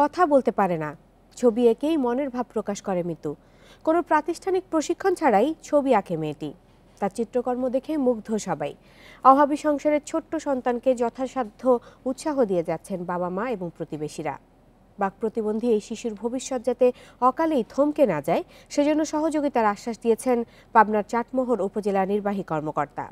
কথা বলতে পারে না। ছবি এঁকেই মনের ভাব প্রকাশ করে মিতু। কোনো প্রাতিষ্ঠানিক প্রশিক্ষণ ছাড়াই ছবি আঁকে মেয়েটি। তার চিত্রকর্ম দেখে মুগ্ধ সবাই। অভাবী সংসারের ছোট্ট সন্তানকে যথাসাধ্য উৎসাহ দিয়ে যাচ্ছেন বাবা মা এবং প্রতিবেশীরা। বাক প্রতিবন্ধী এই শিশুর ভবিষ্যৎ যাতে অকালেই থমকে না যায়, সেজন্য সহযোগিতার আশ্বাস দিয়েছেন পাবনার চাটমোহর উপজেলা নির্বাহী কর্মকর্তা।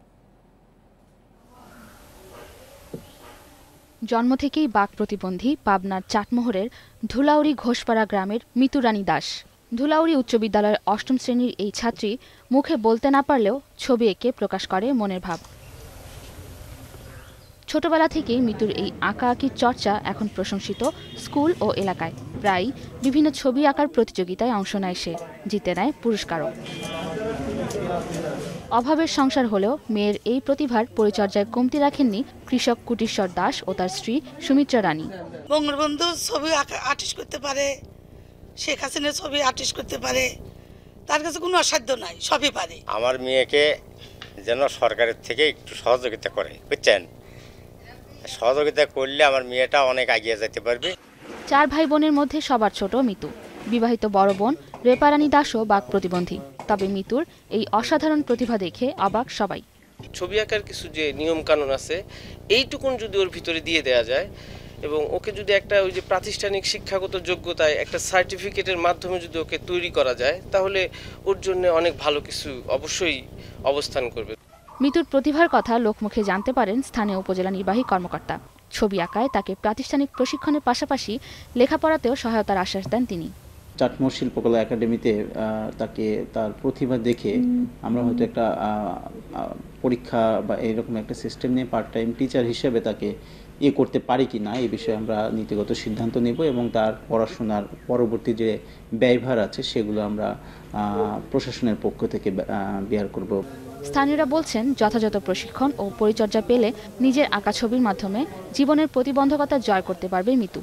জন্ম থেকেই বাক প্রতিবন্ধী পাবনার চাটমোহরের ধুলাউড়ি ঘোষপাড়া গ্রামের মিতুরানী দাস। ধুলাউড়ি উচ্চ বিদ্যালয়ের অষ্টম শ্রেণির এই ছাত্রী মুখে বলতে না পারলেও ছবি এঁকে প্রকাশ করে মনের ভাব। ছোটবেলা থেকেই মিতুর এই আঁকা আঁকির চর্চা এখন প্রশংসিত স্কুল ও এলাকায়। প্রায় বিভিন্ন ছবি আঁকার প্রতিযোগিতায় অংশ নেয় সে, জিতে নেয় পুরস্কারও। অভাবের সংসার হলেও মেয়ের এই প্রতিভার পরিচর্যায় কমতি রাখেননি কৃষক কুটিশ্বর দাস ও তার স্ত্রী সুমিত্রা রানী। বঙ্গবন্ধু ছবি আর্টিস্ট করতে পারে শেখ হাসিনার ছবি আর্টিস্ট করতে পারে তার কাছে কোনো অসাধ্য নাই সবই পারে। আমার মেয়েকে যেন সরকারের থেকে একটু সহযোগিতা করে বুঝছেন? সহযোগিতা করলে আমার মেয়েটা অনেক এগিয়ে যেতে পারবে। চার ভাই বোনের মধ্যে সবার ছোট মিতু। বিবাহিত বড় বোন রেপারানী দাসও বাক প্রতিবন্ধী। তবে মিতুর এই অসাধারণ প্রতিভা দেখে অবাক সবাই। ছবি আঁকার কিছু যে নিয়ম কানুন আছে এইটুকুন যদি ওর ভিতরে দিয়ে দেওয়া যায় এবং ওকে যদি একটা ওই যে প্রাতিষ্ঠানিক শিক্ষাগত যোগ্যতায় একটা সার্টিফিকেটের মাধ্যমে যদি ওকে তৈরি করা যায় তাহলে ওর জন্য অনেক ভালো কিছু অবশ্যই অবস্থান করবে। মিতুর প্রতিভার কথা লোকমুখে জানতে পারেন স্থানীয় উপজেলা নির্বাহী কর্মকর্তা। ছবি আঁকায় তাকে প্রাতিষ্ঠানিক প্রশিক্ষণের পাশাপাশি লেখাপড়াতেও সহায়তার আশ্বাস দেন তিনি। চাটমোহর শিল্পকলা একাডেমিতে তাকে তার প্রতিভা দেখে আমরা হয়তো একটা পরীক্ষা বা এরকম একটা সিস্টেম নিয়ে পার্ট টাইম টিচার হিসেবে তাকে ইয়ে করতে পারি কি না এই বিষয়ে আমরা নীতিগত সিদ্ধান্ত নেব এবং তার পড়াশোনার পরবর্তী যে ব্যয়ভার আছে সেগুলো আমরা প্রশাসনের পক্ষ থেকে বিয়ার করব। স্থানীয়রা বলছেন যথাযথ প্রশিক্ষণ ও পরিচর্যা পেলে নিজের আঁকা ছবির মাধ্যমে জীবনের প্রতিবন্ধকতা জয় করতে পারবে মিতু।